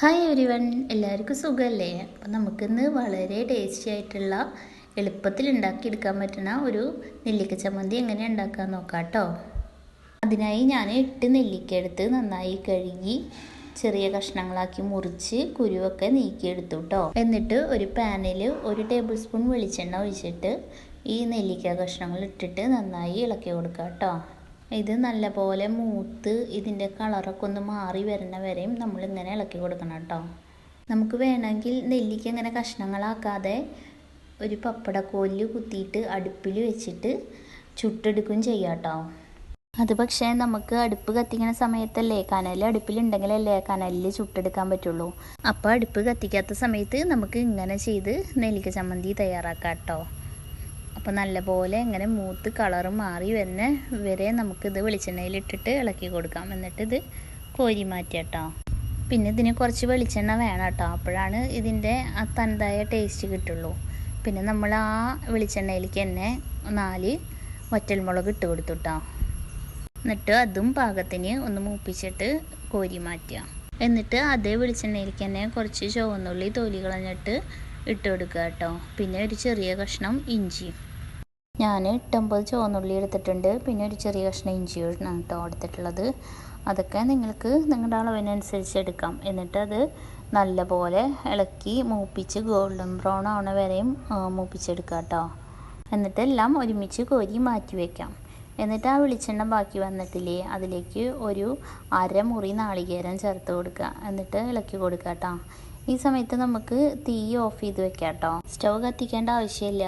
Hi ഒരു one എല്ലാവർക്കും സുഖമല്ലേ അപ്പം നമുക്കിന്ന് വളരെ ടേസ്റ്റി ആയിട്ടുള്ള എളുപ്പത്തിൽ ഉണ്ടാക്കിയെടുക്കാൻ പറ്റുന്ന ഒരു നെല്ലിക്ക ചമ്മന്തി എങ്ങനെ ഉണ്ടാക്കാൻ നോക്കാം കേട്ടോ അതിനായി ഞാൻ എട്ട് നെല്ലിക്ക എടുത്ത് നന്നായി കഴുകി ചെറിയ കഷ്ണങ്ങളാക്കി മുറിച്ച് കുരുവൊക്കെ നീക്കിയെടുത്തു കേട്ടോ എന്നിട്ട് ഒരു പാനിൽ ഒരു ടേബിൾ സ്പൂൺ വെളിച്ചെണ്ണ ഒഴിച്ചിട്ട് ഈ നെല്ലിക്ക കഷ്ണങ്ങൾ ഇട്ടിട്ട് നന്നായി ഇളക്കി കൊടുക്കാം കേട്ടോ ഇത് നല്ലപോലെ മൂത്ത് ഇതിന്റെ കളറൊക്കെ ഒന്ന് മാറി വരുന്ന വരെയും നമ്മൾ ഇങ്ങനെ ഇളക്കി കൊടുക്കണം കേട്ടോ. നമുക്ക് വേണമെങ്കിൽ നെല്ലിക്ക ഇങ്ങനെ കഷ്ണങ്ങളാക്കാതെ ഒരു പപ്പടക്കോലിൽ കുത്തിയിട്ട് അടുപ്പിൽ വെച്ചിട്ട് ചുട്ടെടുക്കുകയും ചെയ്യാം കേട്ടോ. അത് പക്ഷേ നമുക്ക് അടുപ്പ് കത്തിക്കുന്ന സമയത്തല്ലേ? കനൽ അടുപ്പിലുണ്ടെങ്കിലല്ലേ കനലിൽ ചുട്ടെടുക്കാൻ പറ്റുള്ളൂ. അപ്പോൾ അടുപ്പ് കത്തിക്കാത്ത സമയത്ത് നമുക്ക് ഇങ്ങനെ ചെയ്ത് നെല്ലിക്ക ചമ്മന്തി തയ്യാറാക്കാം കേട്ടോ. അപ്പോൾ നല്ലപോലെ ഇങ്ങനെ മൂത്ത് കളറ് മാറി വരുന്ന വരെ നമുക്കിത് വെളിച്ചെണ്ണയിൽ ഇട്ടിട്ട് ഇളക്കി കൊടുക്കാം. എന്നിട്ട് ഇത് കോരി മാറ്റി കേട്ടോ പിന്നെ ഇതിന് കുറച്ച് വെളിച്ചെണ്ണ വേണം കേട്ടോ അപ്പോഴാണ് ഇതിന്റെ തനതായ ടേസ്റ്റ് കിട്ടുള്ളൂ. പിന്നെ നമ്മൾ ആ വെളിച്ചെണ്ണയിലേക്ക് തന്നെ നാല് വറ്റൽമുളക് ഇട്ട് കൊടുത്തു കേട്ടോ എന്നിട്ട് അതും പാകത്തിന് ഒന്ന് മൂപ്പിച്ചിട്ട് കോരി മാറ്റുക എന്നിട്ട് അതേ വെളിച്ചെണ്ണയിലേക്ക് തന്നെ കുറച്ച് ചുവന്നുള്ളി തൊലി കളഞ്ഞിട്ട് ഇട്ട് കൊടുക്കുക കേട്ടോ. പിന്നെ ഒരു ചെറിയ കഷ്ണം ഇഞ്ചിയും ഞാൻ എട്ടൊമ്പത് ചുവന്നുള്ളി എടുത്തിട്ടുണ്ട്. പിന്നെ ഒരു ചെറിയ കഷ്ണം ഇഞ്ചിയാണ് കേട്ടോ എടുത്തിട്ടുള്ളത്. അതൊക്കെ നിങ്ങൾക്ക് നിങ്ങളുടെ അളവിനനുസരിച്ച് എടുക്കാം. എന്നിട്ട് അത് നല്ലപോലെ ഇളക്കി മൂപ്പിച്ച് ഗോൾഡൻ ബ്രൗൺ ആവണ വരെയും മൂപ്പിച്ചെടുക്കുക കേട്ടോ. എന്നിട്ടെല്ലാം ഒരുമിച്ച് കോരി മാറ്റി വയ്ക്കാം എന്നിട്ട് ആ വെളിച്ചെണ്ണ ബാക്കി വന്നിട്ടില്ലേ അതിലേക്ക് ഒരു അരമുറി നാളികേരം ചേർത്ത് കൊടുക്കുക. എന്നിട്ട് ഇളക്കി കൊടുക്കുക കേട്ടോ. ഈ സമയത്ത് നമുക്ക് തീ ഓഫ് ചെയ്ത് വെക്കാം കേട്ടോ സ്റ്റവ് കത്തിക്കേണ്ട ആവശ്യമില്ല.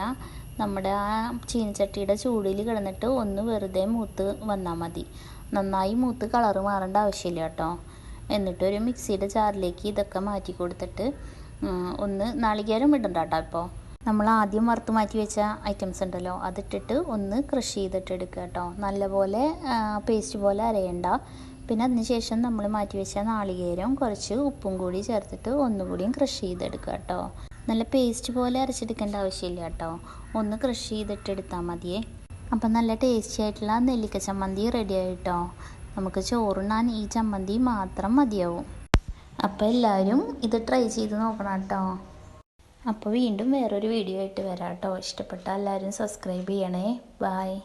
നമ്മുടെ ആ ചീനച്ചട്ടിയുടെ ചൂടിൽ കിടന്നിട്ട് ഒന്ന് വെറുതെ മൂത്ത് വന്നാൽ മതി. നന്നായി മൂത്ത് കളറ് മാറേണ്ട ആവശ്യമില്ല കേട്ടോ. എന്നിട്ട് ഒരു മിക്സിയുടെ ജാറിലേക്ക് ഇതൊക്കെ മാറ്റി കൊടുത്തിട്ട് ഒന്ന് നാളികേരം ഇടണ്ട കേട്ടോ ഇപ്പോൾ. നമ്മൾ ആദ്യം വറുത്ത് മാറ്റി വെച്ച ഐറ്റംസ് ഉണ്ടല്ലോ അതിട്ടിട്ട് ഒന്ന് ക്രഷ് ചെയ്തിട്ട് എടുക്കുക കേട്ടോ. നല്ലപോലെ പേസ്റ്റ് പോലെ അരയണ്ട. പിന്നെ അതിന് ശേഷം നമ്മൾ മാറ്റി വെച്ച നാളികേരം കുറച്ച് ഉപ്പും കൂടി ചേർത്തിട്ട് ഒന്നുകൂടിയും ക്രഷ് ചെയ്തെടുക്കുക കേട്ടോ. നല്ല പേസ്റ്റ് പോലെ അരച്ചെടുക്കേണ്ട ആവശ്യമില്ല കേട്ടോ. ഒന്ന് ക്രഷ് ചെയ്തിട്ട് എടുത്താൽ മതിയേ. അപ്പം നല്ല ടേസ്റ്റി ആയിട്ടുള്ള നെല്ലിക്ക ചമ്മന്തി റെഡി ആയിട്ടോ. നമുക്ക് ചോറുണ്ണാൻ ഈ ചമ്മന്തി മാത്രം മതിയാവും. അപ്പോൾ എല്ലാവരും ഇത് ട്രൈ ചെയ്ത് നോക്കണം കേട്ടോ. അപ്പോൾ വീണ്ടും വേറൊരു വീഡിയോ ആയിട്ട് വരാം കേട്ടോ. ഇഷ്ടപ്പെട്ട എല്ലാവരും സബ്സ്ക്രൈബ് ചെയ്യണേ. ബായ്